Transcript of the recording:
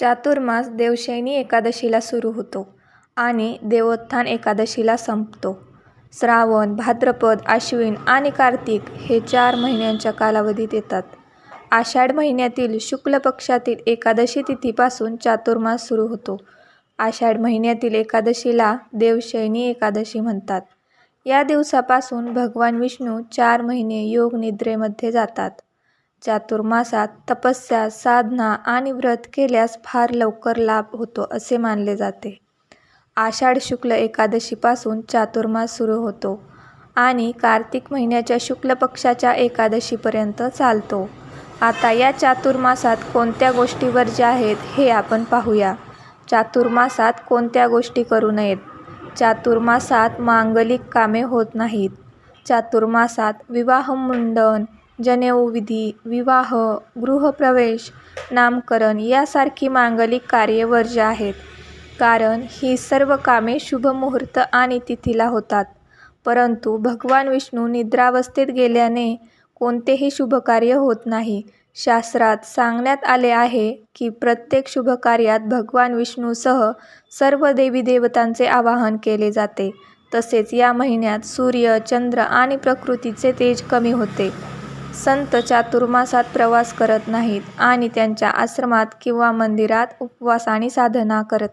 चातुर्मास देवशयनी एकादशीला सुरू होतो आणि देवोत्थान एकादशीला संपतो. श्रावण, भाद्रपद, आश्विन आणि कार्तिक हे चार महिन्यांच्या कालावधीत येतात. आषाढ महिन्यातील शुक्ल पक्षातील एकादशी तिथीपासून चातुर्मास सुरू होतो. आषाढ महिन्यातील एकादशीला देवशयनी एकादशी म्हणतात. या दिवसापासून भगवान विष्णू चार महिने योगनिद्रेमध्ये जातात. चातुर्मासात तपस्या, साधना आणि व्रत केल्यास फार लवकर लाभ होतो असे मानले जाते. आषाढ शुक्ल एकादशीपासून चातुर्मास सुरू होतो आणि कार्तिक महिन्याच्या शुक्ल पक्षाच्या एकादशीपर्यंत चालतो. आता या चातुर्मासात कोणत्या गोष्टी वर्ज्य आहेत हे आपण पाहूया. चातुर्मासात कोणत्या गोष्टी करू नयेत? चातुर्मासात मांगलिक कामे होत नाहीत. चातुर्मासात विवाहमुंडन, जनेऊविधी विवाह, गृहप्रवेश, नामकरण यासारखी मांगलिक कार्ये वर्ज्य आहेत. कारण ही सर्व कामे शुभ मुहूर्त आणि तिथीला होतात. परंतु भगवान विष्णू निद्रावस्थेत गेल्याने कोणतेही शुभकार्य होत नाही. शास्त्रात सांगण्यात आले आहे की प्रत्येक शुभकार्यात भगवान विष्णूसह सर्व देवी-देवतांचे आवाहन केले जाते. तसेच या महिन्यात सूर्य, चंद्र आणि प्रकृतीचे तेज कमी होते. संत चातुर्मासात प्रवास करत नाहीत आणि त्यांच्या आश्रमात किंवा मंदिरात उपवास आणि साधना करत